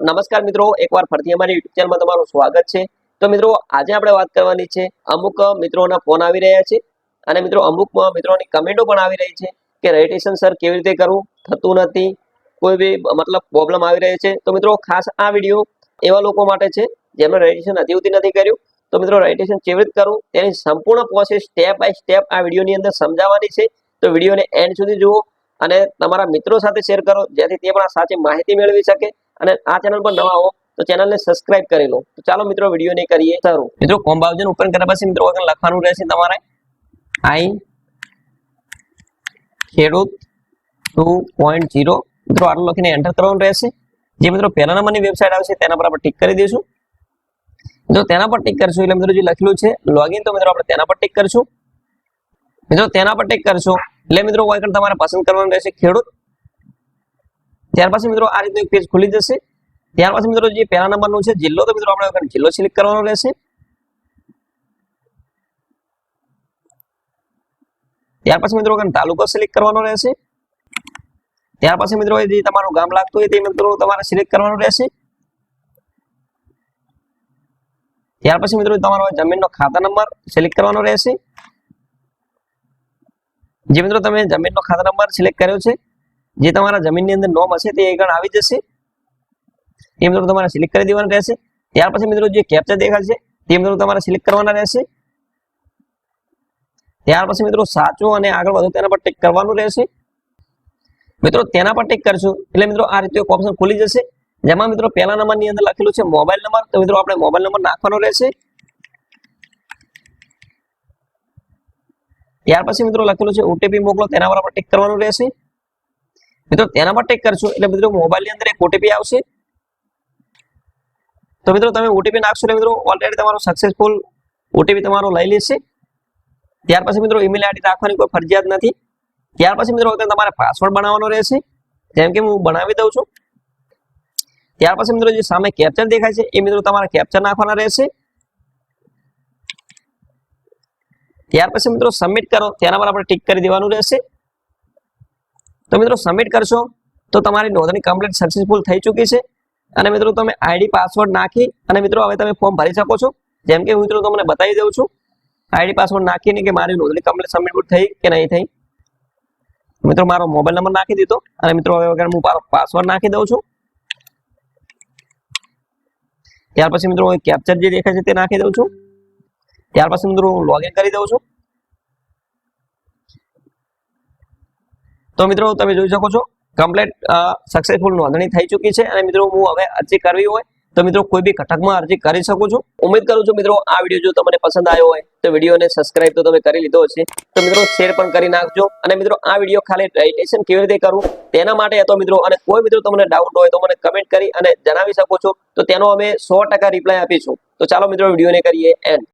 નમસ્કાર મિત્રો, એકવાર ફરીથી અમારી યુટ્યુબ ચેનલમાં તમારું સ્વાગત છે. તો મિત્રો, આજે આપણે વાત કરવાની છે, અમુક મિત્રોના ફોન આવી રહ્યા છે અને મિત્રો, અમુક મિત્રોની કમેન્ટો પણ આવી રહી છે કે રેડિટેશન સર કેવી રીતે કરવું? થતું નથી, કોઈ બી મતલબ પ્રોબ્લેમ આવી રહી છે. તો મિત્રો, ખાસ આ વીડિયો એવા લોકો માટે છે જેમણે રેડિટેશન હજી સુધી નથી કર્યું. તો મિત્રો રેડિટેશન કેવી રીતે કરવું? તેની સંપૂર્ણ પ્રોસેસ સ્ટેપ બાય સ્ટેપ આ વિડીયોની અંદર સમજાવવાની છે. તો વિડીયોને એન્ડ સુધી જુઓ અને તમારા મિત્રો સાથે શેર કરો, જેથી તે પણ સાચી માહિતી મેળવી શકે. અને આ ચેનલ પર નવા હો તો ચેનલને સબસ્ક્રાઇબ કરી લો. તો ચાલો મિત્રો વિડીયોને કરીએ શરૂ. મિત્રો કોમ બાવજન ઓપન કર્યા પછી મિત્રો આગળ લખવાનું રહેશે તમારે. આઈ ખેડૂત ટુ પોઈન્ટ જીરો મિત્રો, આટલું લખીને એન્ટર કરવાનું રહેશે. જે મિત્રો પહેલા નંબરની વેબસાઇટ આવશે તેના પર આપણે ટિક કરી દઈશું. જો તેના પર ટિક કરશું એટલે મિત્રો જે લખેલું છે લોગિન તો મિત્રો આપણે તેના પર ટિક કરશું. મિત્રો, તેના પર ટિક કરશો. એટલે મિત્રો કોઈ તમારે પસંદ કરવાનું રહેશે ખેડૂત ત્યાર પછી મિત્રો આ રીતનું એક પેજ ખુલી જશે. ત્યાર પછી મિત્રો જે પહેલા નંબરનું છે જિલ્લો તો મિત્રો આપણે જિલ્લો સિલેક્ટ કરવાનો રહેશે. ત્યાર પછી મિત્રો તાલુકો સિલેક્ટ કરવાનો રહેશે. ત્યાર પછી મિત્રો જે તમારું ગામ લાગતું હોય તે મિત્રો તમારે સિલેક્ટ કરવાનું રહેશે. ત્યાર પછી મિત્રો તમારો જમીનનો ખાતા નંબર સિલેક્ટ કરવાનો રહેશે. જે મિત્રો તમે જમીનનો ખાતા નંબર સિલેક્ટ કર્યો છે જે તમારા જમીનની અંદર નોમ હશે તે આગળ આવી જશે. એ મિત્રો તમારે સિલેક્ટ કરી દેવાનું રહેશે. ત્યાર પછી મિત્રો જે કેપ્ચર દેખાશે તે મિત્રો તમારે સિલેક્ટ કરવાના રહેશે. ત્યાર પછી મિત્રો સાચો અને આગળ વધુ તેના પર ટેક કરવાનું રહેશે. મિત્રો તેના પર ટેક કરશું, એટલે મિત્રો આ રીતે ઓપ્શન ખુલી જશે. જેમાં મિત્રો પહેલા નંબરની અંદર લખેલું છે મોબાઈલ નંબર તો મિત્રો આપણે મોબાઈલ નંબર નાખવાનો રહેશે. ત્યાર પછી મિત્રો લખેલું છે ઓટીપી મોકલો, તેના પર આપણે ટેક કરવાનું રહેશે. મિત્રો તેના ટિક કરશો. એટલે મિત્રો, મોબાઈલની અંદર એક ઓટીપી આવશે. તો મિત્રો, તમે ઓટીપી નાખશો એટલે મિત્રો ઓલરેડી તમારો સક્સેસફુલ ઓટીપી તમારો લઈ લેશે. ત્યાર પછી મિત્રો ઈમેલ આઈડી રાખવાની કોઈ ફરજિયાત નથી. ત્યાર પછી મિત્રો તમારે પાસવર્ડ બનાવવાનો રહેશે. જેમ કે હું બનાવી દઉં છું. ત્યાર પછી મિત્રો, જે સામે કેપ્ચર દેખાય છે, એ મિત્રો તમારે કેપ્ચર નાખવાના રહેશે. ત્યાર પછી મિત્રો સબમિટ કરો. તેના પર આપણે ટીક કરી દેવાનું રહેશે. તો મિત્રો સબમિટ કરશો, તો તમારી નોંધણી કમ્પ્લીટ સક્સેસફુલ થઈ ચૂકી છે. અને મિત્રો તમે આઈડી પાસવર્ડ નાખી, અને મિત્રો હવે તમે ફોર્મ ભરી શકો છો. જેમ કે હું મિત્રો તમને બતાવી દઉં છું. આઈડી પાસવર્ડ નાખીને કે મારી નોંધણી કમ્પ્લીટ સબમિટ થઈ કે નહીં થઈ. મિત્રો મારો મોબાઈલ નંબર નાખી દીધો, અને મિત્રો હવે વગર હું મારો પાસવર્ડ નાખી દઉં છું. ત્યાર પછી મિત્રો કેપ્ચર જે દેખાય છે તે નાખી દઉં છું. ત્યાર પછી મિત્રો હું લોગિન કરી દઉં છું. તો મિત્રો તમે જોઈ શકો છો કમ્પ્લેટ સક્સેસફુલ નોંધણી થઈ ચૂકી છે અને મિત્રો હું હવે અરજી કરવી હોય તો મિત્રો કોઈ બી ઘટકમાં અરજી કરી શકું છું. ઉમેદ કરું છું મિત્રો આ વીડિયો જો તમને પસંદ આવ્યો હોય તો વિડીયોને સબસ્ક્રાઇબ તો તમે કરી લીધો હશે. તો મિત્રો શેર પણ કરી નાખજો અને મિત્રો આ વીડિયો ખાલી રજીસ્ટ્રેશન કેવી રીતે કરવું તેના માટે હતો મિત્રો અને કોઈ મિત્રો તમને ડાઉટ હોય તો મને કમેન્ટ કરી અને જણાવી શકો છો. તો તેનો અમે સો રિપ્લાય આપીશું. તો ચાલો મિત્રો વિડીયોને કરીએ એન્ડ